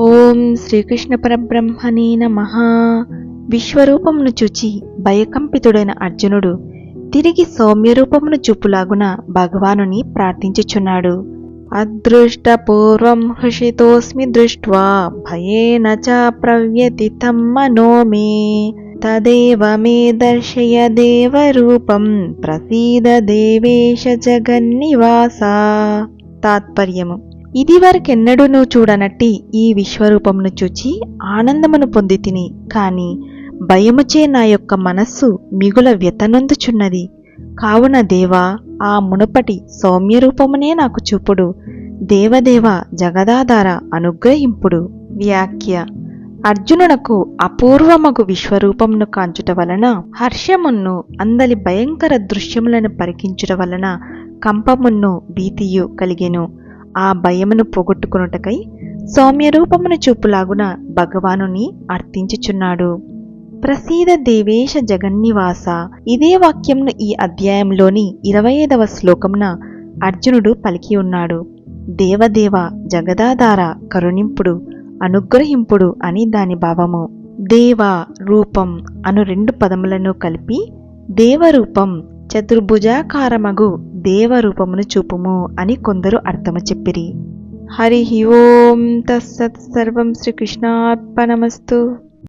ఓం శ్రీకృష్ణ పరబ్రహ్మణే నమ. విశ్వరూపమును చూచి భయకంపితుడైన అర్జునుడు తిరిగి సౌమ్యరూపమును చూపులాగున భగవానుని ప్రార్థించుచున్నాడు. అదృష్టపూర్వం హృషితోస్మి దృష్ట్వా భయేన చ ప్రవ్యతితం మనో మే. తదేవ మే దర్శయ దేవరూపం ప్రసీద దేవేశ జగన్నివాస. తాత్పర్యము. ఇదివరకెన్నడూనూ చూడనట్టి ఈ విశ్వరూపమును చూచి ఆనందమును పొంది తిని కాని భయముచే నా యొక్క మనస్సు మిగుల వ్యతనొందుచున్నది. కావున దేవా ఆ మునుపటి సౌమ్యరూపమునే నాకు చూపుడు. దేవదేవ జగదాధార అనుగ్రహింపుడు. వ్యాఖ్య. అర్జునునకు అపూర్వమగు విశ్వరూపమును కాంచుట వలన హర్షమును అందలి భయంకర దృశ్యములను పరికించుట వలన కంపమును భీతియు కలిగెను. ఆ భయమును పోగొట్టుకునుటకై సౌమ్య రూపమును చూపులాగున భగవానుని అర్థించుచున్నాడు ప్రసీద దేవేశ జగన్నివాస ఇదే వాక్యంను ఈ అధ్యాయంలోని ఇరవై ఐదవ శ్లోకంన అర్జునుడు పలికి ఉన్నాడు. దేవదేవ జగదాధార కరుణింపుడు అనుగ్రహింపుడు అని దాని భావము. దేవ రూపం అను రెండు పదములను కలిపి దేవరూపం చతుర్భుజాకారమగు దేవరూపమును చూపుము అని కొందరు అర్థము చెప్పిరి. హరి ఓం తత్సత్ సర్వం శ్రీకృష్ణార్పణమస్తు.